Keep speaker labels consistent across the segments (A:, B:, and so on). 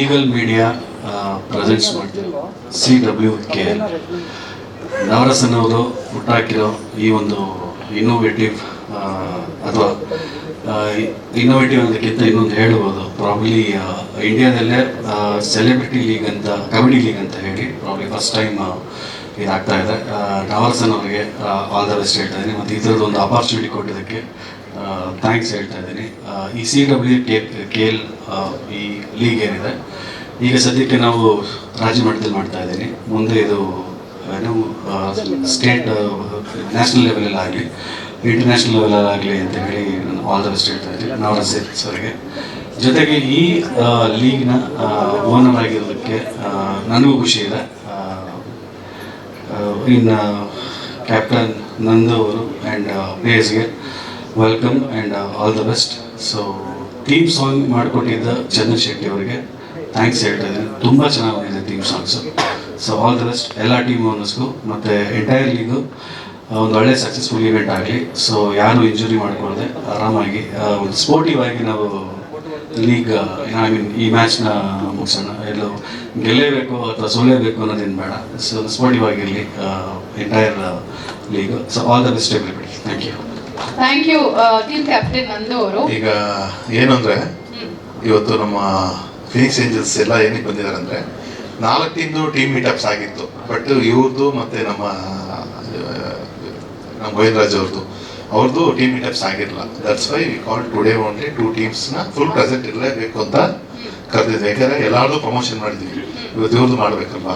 A: Eagle media presents ಮಾಡ್ತೀವಿ C W K L. Navaras ಅವರು ಹುಟ್ಟಾಕಿರೋ ಈ ಒಂದು ಇನ್ನೋವೇಟಿವ್ ಅಥವಾ ಇನ್ನೋವೇಟಿವ್ ಅನ್ನೋದಕ್ಕಿಂತ ಇನ್ನೊಂದು ಹೇಳ್ಬೋದು. ಪ್ರಾಬ್ಲಿ ಇಂಡಿಯಾದಲ್ಲೇ ಸೆಲೆಬ್ರಿಟಿ ಲೀಗ್ ಅಂತ ಕಬಡ್ಡಿ ಲೀಗ್ ಅಂತ ಹೇಳಿ ಪ್ರಾಬ್ಲಿ ಫಸ್ಟ್ ಟೈಮ್ ಇದಾಗ್ತಾ ಇದೆ. ನವರಸನ್ ಅವರಿಗೆ ಆಲ್ ದ ಬೆಸ್ಟ್ ಹೇಳ್ತಾ ಇದ್ದೀನಿ. ಮತ್ತು ಈ ಥರದ್ದು ಒಂದು ಅಪಾರ್ಚುನಿಟಿ ಕೊಟ್ಟಿದ್ದಕ್ಕೆ ಥ್ಯಾಂಕ್ಸ್ ಹೇಳ್ತಾ ಇದ್ದೀನಿ. ಈ C W K K L ಈ ಲೀಗ್ ಏನಿದೆ, ಈಗ ಸದ್ಯಕ್ಕೆ ನಾವು ರಾಜ್ಯ ಮಟ್ಟದಲ್ಲಿ ಮಾಡ್ತಾ ಇದ್ದೀನಿ. ಮುಂದೆ ಇದು ಏನು ಸ್ಟೇಟ್ ನ್ಯಾಷನಲ್ ಲೆವೆಲಲ್ಲಿ ಆಗಲಿ ಇಂಟರ್ನ್ಯಾಷನಲ್ ಲೆವೆಲಲ್ಲಿ ಆಗಲಿ ಅಂತ ಹೇಳಿ ನಾನು ಆಲ್ ದ ಬೆಸ್ಟ್ ಹೇಳ್ತಾ ಇದ್ದೀನಿ. ನವರಸ್ ಸರ್ಗೆ ಜೊತೆಗೆ ಈ ಲೀಗ್ನ ಓನರ್ ಆಗಿರೋದಕ್ಕೆ ನನಗೂ ಖುಷಿ ಇದೆ. ಇನ್ನು ಕ್ಯಾಪ್ಟನ್ ನಂದು ಅವರು and ಪ್ಲೇಯರ್ಸ್ಗೆ welcome and all the best so team song ಮಾಡಿಕೊಟ್ಟಿದ್ದ ಚಂದನ್ ಶೆಟ್ಟಿ ಅವರಿಗೆ. ಥ್ಯಾಂಕ್ಸ್ ಹೇಳ್ತಾ ಇದ್ದೀನಿ. ತುಂಬ ಚೆನ್ನಾಗಿ ಬಂದಿದೆ theme songs so all the best ಎಲ್ಲ ಟೀಮ್ ಓನರ್ಸ್ಗೂ ಮತ್ತು ಎಂಟೈರ್ ಲೀಗು ಒಂದು ಒಳ್ಳೆ ಸಕ್ಸಸ್ಫುಲ್ ಇವೆಂಟ್ ಆಗಲಿ. ಸೊ ಯಾರು ಇಂಜುರಿ ಮಾಡಿಕೊಳ್ಳದೆ ಆರಾಮಾಗಿ. ಒಂದು ಸ್ಪೋರ್ಟಿವ್ ಆಗಿ ನಾವು ಲೀಗ್ ಐ ಮೀನ್ ಈ ಮ್ಯಾಚ್ನ ಮುಗಿಸೋಣ. ಎಲ್ಲೋ ಗೆಲ್ಲೇಬೇಕು ಅಥವಾ ಸೋಲೇಬೇಕು ಅನ್ನೋದೇನು ಬೇಡ. ಸೊ ಸ್ಪೋರ್ಟಿವ್ ಆಗಿರಲಿ entire league so all the best everybody thank you
B: thank you team captain Nandu ಅವರು.
C: ಈಗ ಏನು ಅಂದ್ರೆ ಇವತ್ತು ನಮ್ಮ ಫಿನಿಕ್ಸ್ ಏಂಜಲ್ಸ್ ಎಲ್ಲ ಏನಕ್ಕೆ ಬಂದಿದ್ದಾರೆ ಅಂದ್ರೆ ನಾಲ್ಕು ಟೀಮ್ದು ಟೀಮ್ ಮೀಟಪ್ಸ್ ಆಗಿತ್ತು. ಬಟ್ ಇವ್ರದ್ದು ಮತ್ತೆ ನಮ್ಮ ನಮ್ಮ ಗೋವಿಂದರಾಜ್ ಅವ್ರದ್ದು ಅವ್ರದ್ದು ಟೀಮ್ ಮೀಟಪ್ಸ್ ಆಗಿರಲ್ಲ that's why we call today only two ಟೀಮ್ಸ್ನ full present ಇರಲೇಬೇಕು ಅಂತ ಕರೆದಿದ್ವಿ ಯಾಕಂದ್ರೆ ಎಲ್ಲಾರ್ದು ಪ್ರಮೋಷನ್ ಮಾಡಿದ್ವಿ. ಇವತ್ತು ಇವ್ರದ್ದು ಮಾಡ್ಬೇಕಲ್ವಾ?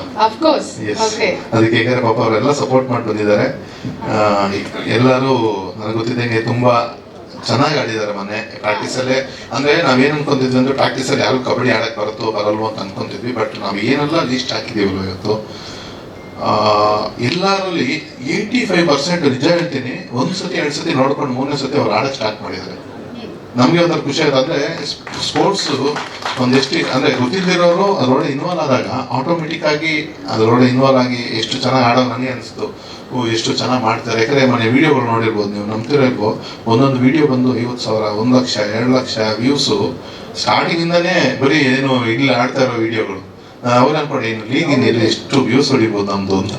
C: ಅದಕ್ಕೆ ಯಾಕಂದ್ರೆ ಪಾಪ ಅವರೆಲ್ಲ ಸಪೋರ್ಟ್ ಮಾಡಿ ಬಂದಿದ್ದಾರೆ. ಎಲ್ಲರೂ ನನಗೆ ಗೊತ್ತಿದ್ದಂಗೆ ತುಂಬಾ ಚೆನ್ನಾಗಿ ಆಡಿದ್ದಾರೆ ಮನೆ. ಪ್ರಾಕ್ಟೀಸ್ ಅಲ್ಲೇ. ಅಂದ್ರೆ ನಾವೇನ್ ಅನ್ಕೊಂತಿದ್ವಿ ಅಂದ್ರೆ ಪ್ರಾಕ್ಟೀಸ್ ಅಲ್ಲಿ ಯಾರು ಕಬಡ್ಡಿ ಆಡಕ್ ಬರುತ್ತೋ ಬರಲ್ವೋ ಅಂತ ಅನ್ಕೊಂತಿದ್ವಿ. ಬಟ್ ನಾವ್ ಏನೆಲ್ಲ ಲೀಸ್ಟ್ ಹಾಕಿದೀವಲ್ಲ ಇವತ್ತು? ಎಲ್ಲರಲ್ಲಿ ಏಯ್ಟಿ ಫೈವ್ ಪರ್ಸೆಂಟ್ ನಿಜ ಹೇಳ್ತೀನಿ, ಒಂದು ಸತಿ, ಎರಡು ಸತಿ ನೋಡ್ಕೊಂಡು ಮೂರನೇ ಸತಿ ಅವ್ರು ಆಡಕ್ ಸ್ಟಾರ್ಟ್ ಮಾಡಿದ್ದಾರೆ ನಮಗೆ ಒಂಥರ ಖುಷಿ ಆಯ್ತು. ಅಂದ್ರೆ ಸ್ಪೋರ್ಟ್ಸ್ ಒಂದೆಷ್ಟು ಅಂದರೆ ಗೊತ್ತಿದ್ದಿರೋರು ಅದರೊಳಗೆ ಇನ್ವಾಲ್ವ್ ಆದಾಗ ಆಟೋಮೆಟಿಕ್ ಆಗಿ ಅದರೊಳಗೆ ಇನ್ವಾಲ್ವ್ ಆಗಿ ಎಷ್ಟು ಚೆನ್ನಾಗಿ ಆಡೋ ನನಗೆ ಅನಿಸ್ತು. ಓ, ಎಷ್ಟು ಚೆನ್ನಾಗಿ ಮಾಡ್ತಾರೆ. ಯಾಕಂದರೆ ಮನೆ ವಿಡಿಯೋಗಳು ನೋಡಿರ್ಬೋದು ನೀವು ನಂಬ್ತಿರೋ ಒಂದೊಂದು ವಿಡಿಯೋ ಬಂದು ಐವತ್ತು ಸಾವಿರ, ಒಂದು ಲಕ್ಷ, ಎರಡು ಲಕ್ಷ ವ್ಯೂಸು ಸ್ಟಾರ್ಟಿಂಗ್ ಇಂದಾನೇ ಬರೀ ಏನು, ಇಲ್ಲಿ ಆಡ್ತಾ ಇರೋ ವಿಡಿಯೋಗಳು ಅವ್ರು ಅನ್ಕೊಂಡು ಏನು ಲೀಗ್ ಇಲ್ಲಿ ಎಷ್ಟು ವ್ಯೂಸ್ ಹೊಡಿಬೋದು ನಮ್ದು ಅಂತ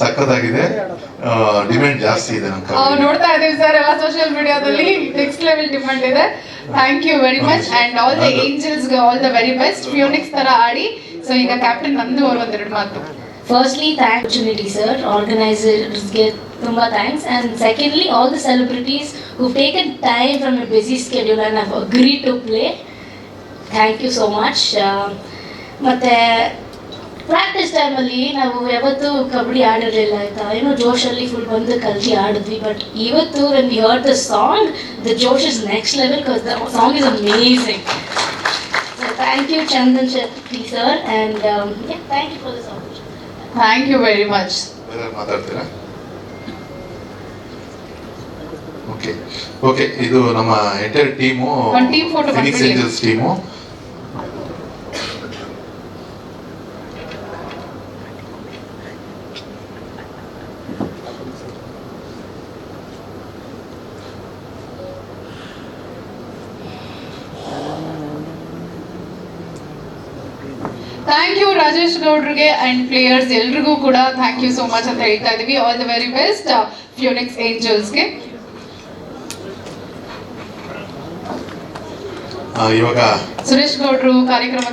C: ಸಕ್ಕತ್ತಾಗಿದೆ ಸಖತ್ತಾಗಿದೆ ಡಿಮ್ಯಾಂಡ್ ಜಾಸ್ತಿ ಇದೆ ನಮ್ಮ.
B: ನೋಡ್ತಾ ಇದೀವಿ ಸರ್ ಎಲ್ಲ ಸೋಶಿಯಲ್ ಮೀಡಿಯಾದಲ್ಲಿ ನೆಕ್ಸ್ಟ್ ಲೆವೆಲ್ ಡಿಮ್ಯಾಂಡ್ ಇದೆ thank you very much and all the angels all the very best phoenix ತರ ಆಡಿ ಸೊ ಈಗ ಕ್ಯಾಪ್ಟನ್ ನಂದು ಅವರು ಒಂದೆರಡು ಮಾತು
D: Firstly, thank opportunity, sir. Organizers thanks tumba thanks. And secondly, all the celebrities time taken time from a busy schedule and have agreed to play. Thank ಮತ್ತೆ practice ಟೈಮಲ್ಲಿ ನಾವು ಯಾವತ್ತೂ ಕಬಡ್ಡಿ ಆಡಿರಲಿಲ್ಲ ಆಯ್ತಾ? ಏನೋ ಜೋಶಲ್ಲಿ ಫುಲ್ ಬಂದು ಕಲ್ತಿ ಆಡಿದ್ವಿ ಬಟ್ ಇವತ್ತು when we heard the song the Josh is next level because the song is amazing thank you Chandan Shetty sir and thank you for this opportunity
B: thank you very much
C: ಬೇರೆ ಮಾತಾಡ್ತೀರಾ? Okay okay ಇದು ನಮ್ಮ entire team phoenix angels team
B: thank you Rajesh ಗೌಡ್ರಿಗೆ and players ಎಲ್ರಿಗೂ ಕೂಡ thank you so much ಅಂತ ಹೇಳ್ತಾ ಇದೀವಿ. All the very best phoenix ಏಂಜಲ್ಸ್ಗೆ
C: ಇವಾಗ
B: ಸುರೇಶ್ ಗೌಡ್ರು ಕಾರ್ಯಕ್ರಮ